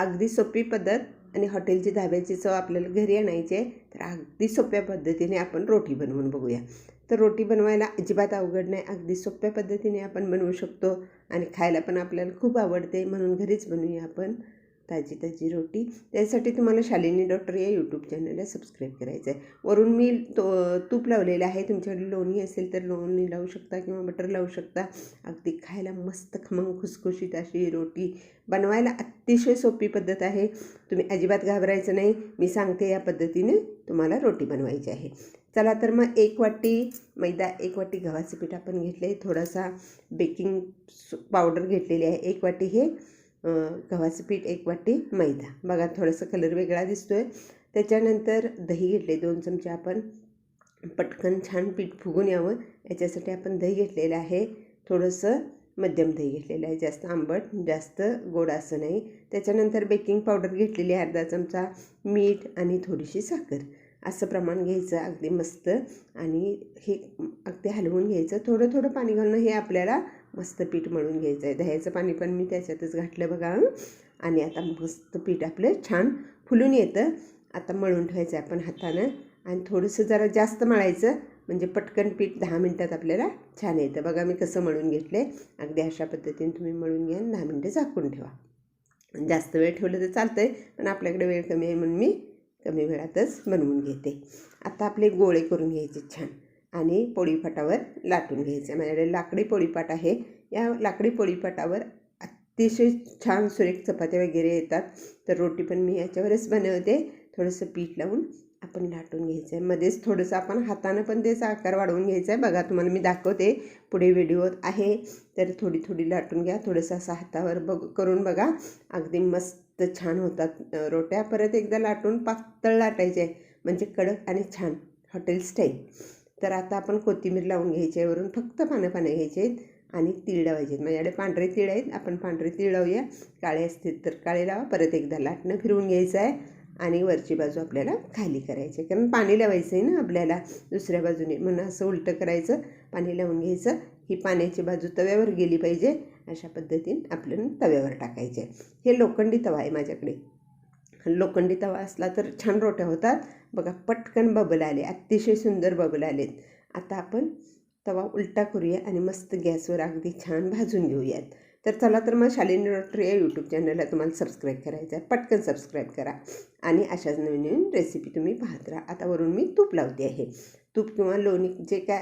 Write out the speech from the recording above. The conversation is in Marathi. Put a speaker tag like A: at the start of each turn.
A: अगदी सोपी पद्धत आणि हॉटेलची धाब्याची चव आपल्याला घरी आणायची आहे तर अगदी सोप्या पद्धतीने आपण रोटी बनवून बघूया. तर रोटी बनवायला अजिबात अवघड नाही अगदी सोप्या पद्धतीने आपण बनवू शकतो आणि खायला पण आपल्याला खूप आवडते म्हणून घरीच बनवूया आपण. ताजी ताजी रोटी. त्यासाठी तुम्हाला शालिनी डॉक्टर या यूट्यूब चॅनलला सबस्क्राईब करायचं आहे वरून मी तो तूप लावलेलं आहे. तुमच्याकडे लोणी असेल तर लोणी लावू शकता किंवा बटर लावू शकता. अगदी खायला मस्त खमंग खुसखुशीत अशी रोटी. बनवायला अतिशय सोपी पद्धत आहे. तुम्ही अजिबात घाबरायचं नाही. मी सांगते या पद्धतीने तुम्हाला रोटी बनवायची आहे. चला तर मग एक वाटी मैदा एक वाटी गव्हाचं पीठ आपण घेतले थोडासा बेकिंग पावडर घेतलेली आहे. एक वाटी हे गव्हाचं पीठ एक वाटी मैदा. बघा थोडंसं कलर वेगळा दिसतो आहे त्याच्यानंतर दही घेतले दोन चमचे आपण पटकन छान पीठ फुगून यावं. याच्यासाठी आपण दही घेतलेलं आहे. थोडंसं मध्यम दही घेतलेलं आहे. जास्त आंबट जास्त गोड असं नाही. त्याच्यानंतर बेकिंग पावडर घेतलेली आहे अर्धा चमचा मीठ आणि थोडीशी साखर. असं प्रमाण घ्यायचं अगदी मस्त. आणि हे अगदी हलवून घ्यायचं. थोडं थोडं पाणी घालणं हे आपल्याला मस्त पीठ मळून घ्यायचं आहे. दह्याचं पाणी पण मी त्याच्यातच घातलं बघा आणि आता मस्त पीठ आपलं छान फुलून येतं. आता मळून ठेवायचं आहे आपण हातानं आणि थोडंसं जरा जास्त मळायचं म्हणजे पटकन पीठ दहा मिनटात आपल्याला छान येतं. बघा मी कसं मळून घेतलं आहे अगदी अशा पद्धतीने तुम्ही मळून घ्या आणि दहा मिनटं झाकून ठेवा. जास्त वेळ ठेवलं तर चालतं आहे पण आपल्याकडे वेळ कमी आहे म्हणून मी कमी वेळातच बनवून घेते. आता आपले गोळे करून घ्यायचे छान. आणि पोळीपाटावर लाटून घ्यायचे. माझ्याकडे लाकडी पोळीपाट आहे. या लाकडी पोळीपाटावर अतिशय छान सुरेख चपात्या वगैरे येतात. तर रोटी पण मी याच्यावरच बनवते. थोडंसं पीठ लावून आपण लाटून घ्यायचं आहे मध्येच थोडंसं आपण हातानं पण त्याचा आकार वाढवून घ्यायचा आहे बघा तुम्हाला मी दाखवते. पुढे व्हिडिओत आहे. तर थोडी थोडी लाटून घ्या. थोडंसं असं हातावर बघ करून बघा. अगदी मस्त छान होतात रोट्या. परत एकदा लाटून पातळ लाटायचे. म्हणजे कडक आणि छान. Hotel style. तर आता आपण कोथिंबीर लावून घ्यायची आहे वरून. फक्त पानं पानं घ्यायचे आहेत आणि तीळ लावायचे आहेत. माझ्याकडे पांढरे तीळ आहेत. आपण पांढरे तीळ लावूया. काळे असतील तर काळे लावा. परत एकदा लाटणं फिरवून घ्यायचं आहे. आणि वरची बाजू आपल्याला खाली करायची कारण पाणी लावायचं आहे ना आपल्याला दुसऱ्या बाजूने. म्हणून असं उलटं करायचं. पाणी लावून घ्यायचं. ही पाण्याची बाजू तव्यावर गेली पाहिजे. अशा पद्धतीने आपल्याला तव्यावर टाकायचे हे लोखंडी तवा आहे माझ्याकडे. लोखंडी तवा असला तर छान रोट्या होतात. बघा पटकन बबल आले अतिशय सुंदर बबल आलेत. आता आपण तवा उलटा करूया आणि मस्त गॅसवर अगदी छान भाजून घेऊयात. तर चला तर मग शालिनी डॉक्टर या यूट्यूब चॅनलला तुम्हाला सबस्क्राईब करायचं आहे. पटकन सबस्क्राईब करा. आणि अशाच नवीन नवीन रेसिपी तुम्ही पाहत राहा. आता वरून मी तूप लावते आहे. तूप किंवा लोणी जे काय